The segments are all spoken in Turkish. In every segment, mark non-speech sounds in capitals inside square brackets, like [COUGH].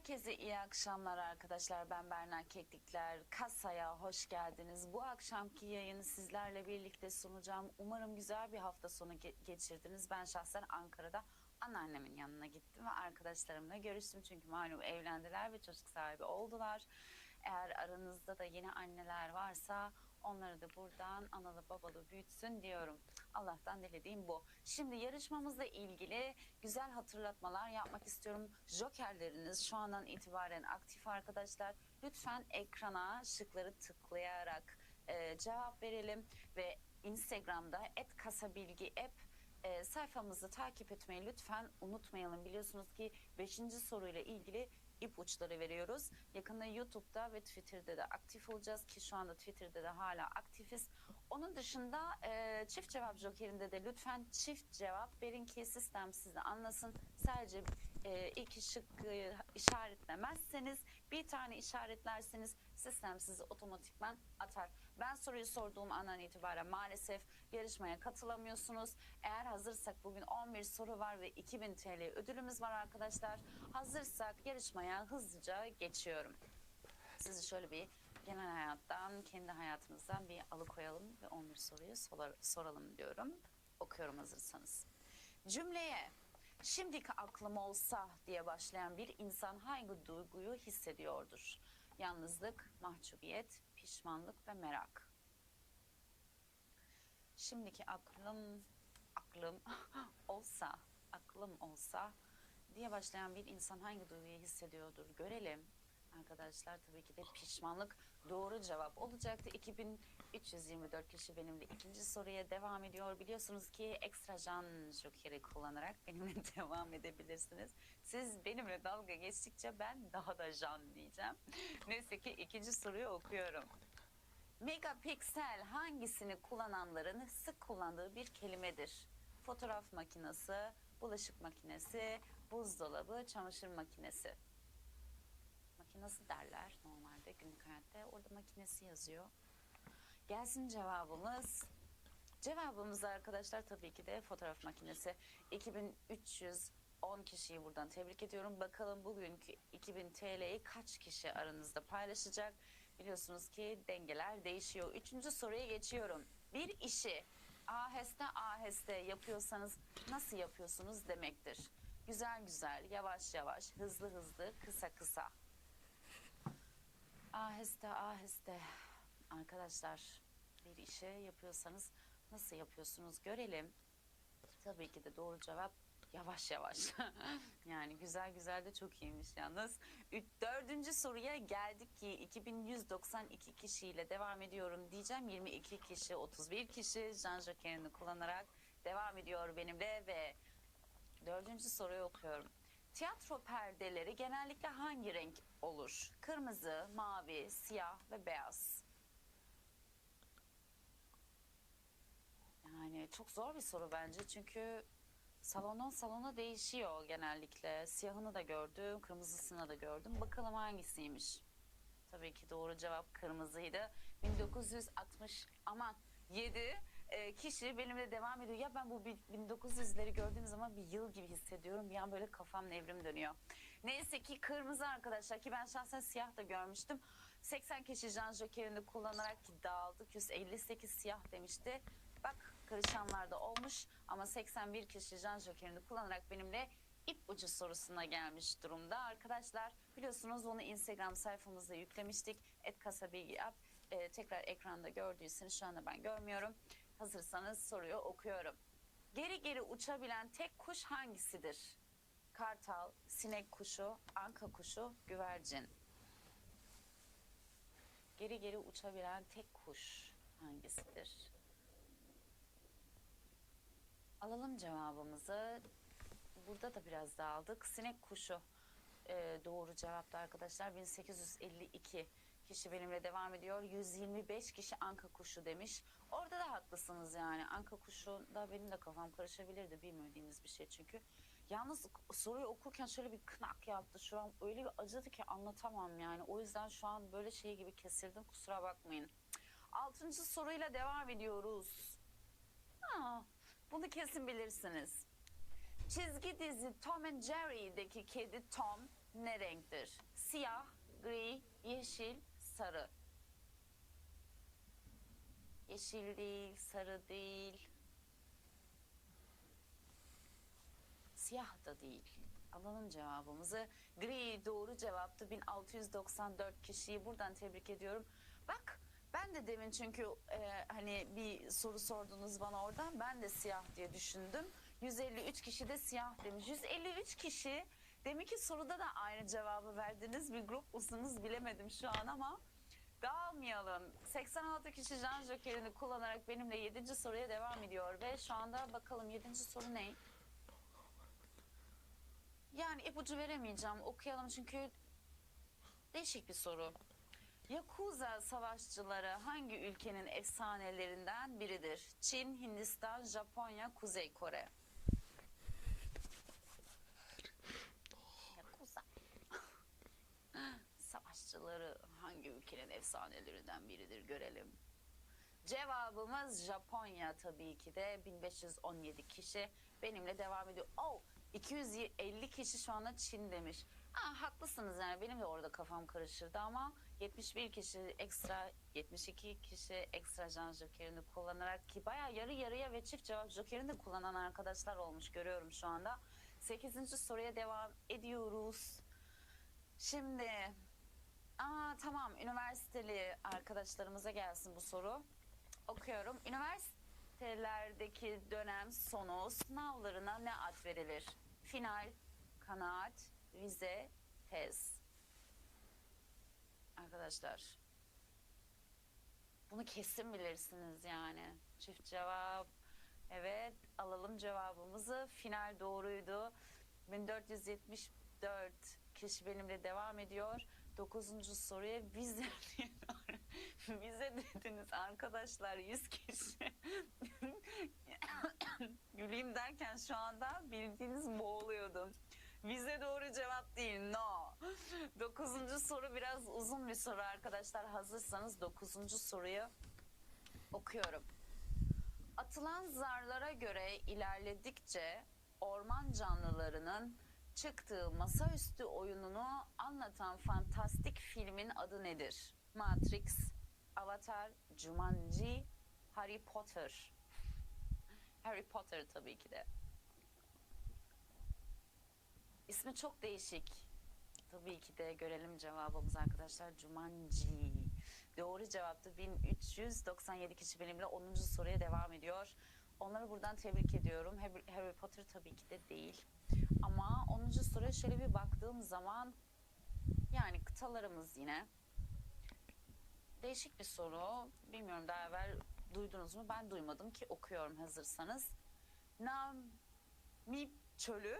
Herkese iyi akşamlar arkadaşlar. Ben Berna Keklikler. Kasaya hoş geldiniz. Bu akşamki yayını sizlerle birlikte sunacağım. Umarım güzel bir hafta sonu ge- geçirdiniz. Ben şahsen Ankara'da anneannemin yanına gittim ve arkadaşlarımla görüştüm. Çünkü malum evlendiler ve çocuk sahibi oldular. Eğer aranızda da yeni anneler varsa onları da buradan analı babalı büyütsün diyorum. Allah'tan dilediğim bu. Şimdi yarışmamızla ilgili güzel hatırlatmalar yapmak istiyorum. Jokerleriniz şu andan itibaren aktif arkadaşlar. Lütfen ekrana şıkları tıklayarak e, cevap verelim ve Instagram'da @kasabilgi_app e, sayfamızı takip etmeyi lütfen unutmayalım. Biliyorsunuz ki 5. soruyla ilgili ipuçları veriyoruz. Yakında YouTube'da ve Twitter'da da aktif olacağız ki şu anda Twitter'da da hala aktifiz. Onun dışında e, çift cevap jokerinde de lütfen çift cevap verin ki sistem sizi anlasın. Sadece e, iki şıkkı işaretlemezseniz bir tane işaretlerseniz sistem sizi otomatikman atar. Ben soruyu sorduğum andan itibaren maalesef yarışmaya katılamıyorsunuz. Eğer hazırsak bugün 11 soru var ve 2000 TL ödülümüz var arkadaşlar. Hazırsak yarışmaya hızlıca geçiyorum. Sizi şöyle bir genel hayattan, kendi hayatınızdan bir alıkoyalım ve 11 soruyu soralım diyorum. Okuyorum hazırsanız. Cümleye şimdiki aklım olsa diye başlayan bir insan hangi duyguyu hissediyordur? Yalnızlık, mahcubiyet, pişmanlık ve merak. Şimdiki aklım, aklım [LAUGHS] olsa, aklım olsa diye başlayan bir insan hangi duyguyu hissediyordur? Görelim. Arkadaşlar tabii ki de pişmanlık doğru cevap olacaktı. 2324 kişi benimle ikinci soruya devam ediyor. Biliyorsunuz ki ekstra can jokeri kullanarak benimle [LAUGHS] devam edebilirsiniz. Siz benimle dalga geçtikçe ben daha da can diyeceğim. Neyse ki ikinci soruyu okuyorum. Megapiksel hangisini kullananların sık kullandığı bir kelimedir? Fotoğraf makinesi, bulaşık makinesi, buzdolabı, çamaşır makinesi. Günlük hayatta. Orada makinesi yazıyor. Gelsin cevabımız. Cevabımız arkadaşlar tabii ki de fotoğraf makinesi. 2310 kişiyi buradan tebrik ediyorum. Bakalım bugünkü 2000 TL'yi kaç kişi aranızda paylaşacak? Biliyorsunuz ki dengeler değişiyor. Üçüncü soruya geçiyorum. Bir işi aheste aheste yapıyorsanız nasıl yapıyorsunuz demektir. Güzel güzel, yavaş yavaş, hızlı hızlı, kısa kısa. Aheste aheste. Arkadaşlar bir işe yapıyorsanız nasıl yapıyorsunuz görelim. Tabii ki de doğru cevap yavaş yavaş. [LAUGHS] yani güzel güzel de çok iyiymiş yalnız. Üç, dördüncü soruya geldik ki 2192 kişiyle devam ediyorum diyeceğim. 22 kişi, 31 kişi Can Joker'ini kullanarak devam ediyor benimle ve dördüncü soruyu okuyorum. Tiyatro perdeleri genellikle hangi renk olur? Kırmızı, mavi, siyah ve beyaz. Yani çok zor bir soru bence çünkü salondan salona değişiyor genellikle. Siyahını da gördüm, kırmızısını da gördüm. Bakalım hangisiymiş? Tabii ki doğru cevap kırmızıydı. 1960 aman 7 e, kişi benimle devam ediyor. Ya ben bu bin- 1900'leri gördüğüm zaman bir yıl gibi hissediyorum. Bir an böyle kafam nevrim dönüyor. Neyse ki kırmızı arkadaşlar ki ben şahsen siyah da görmüştüm. 80 kişi Can Joker'ini kullanarak ki dağıldık. 158 siyah demişti. Bak karışanlar da olmuş ama 81 kişi Can Joker'ini kullanarak benimle ip ucu sorusuna gelmiş durumda. Arkadaşlar biliyorsunuz onu Instagram sayfamıza yüklemiştik. Et kasa bilgi app. Ee, tekrar ekranda gördüyseniz şu anda ben görmüyorum. Hazırsanız soruyu okuyorum. Geri geri uçabilen tek kuş hangisidir? Kartal, sinek kuşu, anka kuşu, güvercin. Geri geri uçabilen tek kuş hangisidir? Alalım cevabımızı. Burada da biraz dağıldık. Sinek kuşu e, doğru cevaptı arkadaşlar. 1852 kişi benimle devam ediyor. 125 kişi anka kuşu demiş. Orada da haklısınız yani. Anka kuşu da benim de kafam karışabilirdi. Bilmediğimiz bir şey çünkü. Yalnız soruyu okurken şöyle bir kınak yaptı. Şu an öyle bir acıdı ki anlatamam yani. O yüzden şu an böyle şey gibi kesildim. Kusura bakmayın. Altıncı soruyla devam ediyoruz. Ha, bunu kesin bilirsiniz. Çizgi dizi Tom and Jerry'deki kedi Tom ne renktir? Siyah, gri, yeşil, sarı. Yeşil değil, sarı değil. Siyah da değil. Alalım cevabımızı. Gri doğru cevaptı. 1694 kişiyi buradan tebrik ediyorum. Bak ben de demin çünkü e, hani bir soru sordunuz bana oradan. Ben de siyah diye düşündüm. 153 kişi de siyah demiş. 153 kişi demek ki soruda da aynı cevabı verdiniz. Bir grup musunuz bilemedim şu an ama dağılmayalım. 86 kişi Can Joker'ini kullanarak benimle 7. soruya devam ediyor. Ve şu anda bakalım 7. soru ne? Yani ipucu veremeyeceğim. Okuyalım çünkü değişik bir soru. Yakuza savaşçıları hangi ülkenin efsanelerinden biridir? Çin, Hindistan, Japonya, Kuzey Kore. Yakuza. Savaşçıları hangi ülkenin efsanelerinden biridir görelim. Cevabımız Japonya tabii ki de 1517 kişi benimle devam ediyor. Oh 250 kişi şu anda Çin demiş. Ha, haklısınız yani benim de orada kafam karışırdı ama 71 kişi ekstra 72 kişi ekstra can jokerini kullanarak ki baya yarı yarıya ve çift cevap jokerini de kullanan arkadaşlar olmuş görüyorum şu anda. 8. soruya devam ediyoruz. Şimdi aa tamam üniversiteli arkadaşlarımıza gelsin bu soru. Okuyorum. Üniversitelerdeki dönem sonu sınavlarına ne ad verilir? Final, kanaat, vize, tez. Arkadaşlar bunu kesin bilirsiniz yani. Çift cevap. Evet alalım cevabımızı. Final doğruydu. 1474 kişi benimle devam ediyor. Dokuzuncu soruya vize [LAUGHS] vize dediniz arkadaşlar 100 kişi. [LAUGHS] Güleyim derken şu anda bildiğiniz boğuluyordum. Vize doğru cevap değil no. Dokuzuncu soru biraz uzun bir soru arkadaşlar. Hazırsanız dokuzuncu soruyu okuyorum. Atılan zarlara göre ilerledikçe orman canlılarının çıktığı masaüstü oyununu anlatan fantastik filmin adı nedir? Matrix, Avatar, Jumanji, Harry Potter. [LAUGHS] Harry Potter tabii ki de. İsmi çok değişik. Tabii ki de görelim cevabımız arkadaşlar. Jumanji. Doğru cevaptı. 1397 kişi benimle 10. soruya devam ediyor. Onları buradan tebrik ediyorum. Harry- Potter tabii ki de değil. Ama 10. soruya şöyle bir baktığım zaman yani kıtalarımız yine değişik bir soru. Bilmiyorum daha evvel duydunuz mu? Ben duymadım ki okuyorum hazırsanız. Namib çölü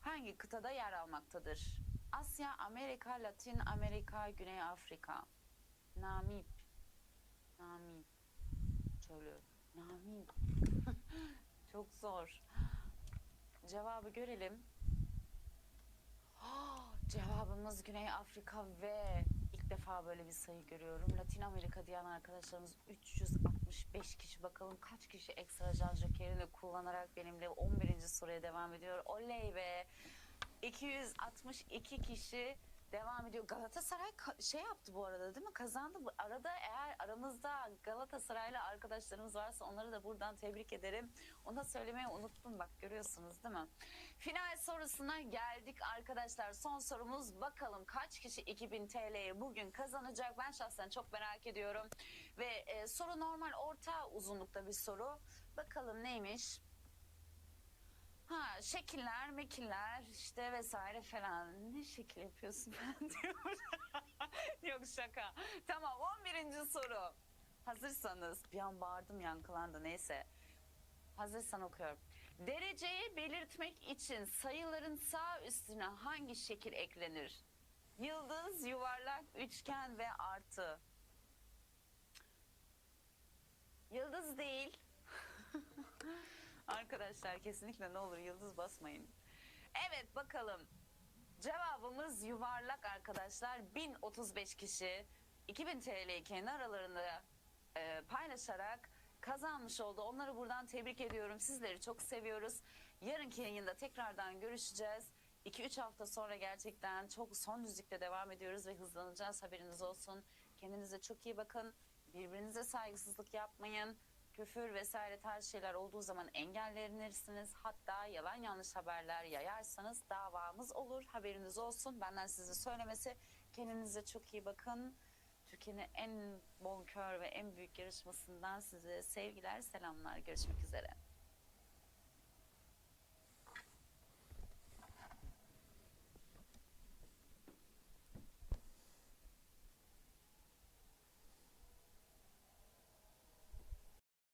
hangi kıtada yer almaktadır? Asya, Amerika, Latin Amerika, Güney Afrika. Namib. Namib çölü. Namib. [LAUGHS] Çok zor. Cevabı görelim. Cevabımız Güney Afrika ve ilk defa böyle bir sayı görüyorum. Latin Amerika diyen arkadaşlarımız 365 kişi. Bakalım kaç kişi ekstra can jokerini kullanarak benimle 11. soruya devam ediyor. Oley be! 262 kişi devam ediyor. Galatasaray şey yaptı bu arada değil mi? Kazandı. Arada eğer aramızda Galatasaraylı arkadaşlarımız varsa onları da buradan tebrik ederim. Onu da söylemeyi unuttum bak görüyorsunuz değil mi? Sorusuna geldik arkadaşlar. Son sorumuz bakalım kaç kişi 2000 TL'yi bugün kazanacak? Ben şahsen çok merak ediyorum. Ve e, soru normal orta uzunlukta bir soru. Bakalım neymiş? Ha şekiller, mekiller işte vesaire falan. Ne şekil yapıyorsun ben [LAUGHS] diyorum. Yok şaka. Tamam 11. soru. Hazırsanız bir an bağırdım yankılandı neyse. Hazırsan okuyorum. Dereceyi belirtmek için sayıların sağ üstüne hangi şekil eklenir? Yıldız, yuvarlak, üçgen ve artı. Yıldız değil. [LAUGHS] Arkadaşlar kesinlikle ne olur yıldız basmayın. Evet bakalım. Cevabımız yuvarlak arkadaşlar. 1035 kişi 2000 TL'yi kendi aralarında e, paylaşarak kazanmış oldu. Onları buradan tebrik ediyorum. Sizleri çok seviyoruz. Yarınki yayında tekrardan görüşeceğiz. 2-3 hafta sonra gerçekten çok son düzlükte devam ediyoruz ve hızlanacağız haberiniz olsun. Kendinize çok iyi bakın. Birbirinize saygısızlık yapmayın. Küfür vesaire tarz şeyler olduğu zaman engellenirsiniz. Hatta yalan yanlış haberler yayarsanız davamız olur. Haberiniz olsun. Benden size söylemesi. Kendinize çok iyi bakın. Türkiye'nin en bonkör ve en büyük yarışmasından size sevgiler, selamlar. Görüşmek üzere.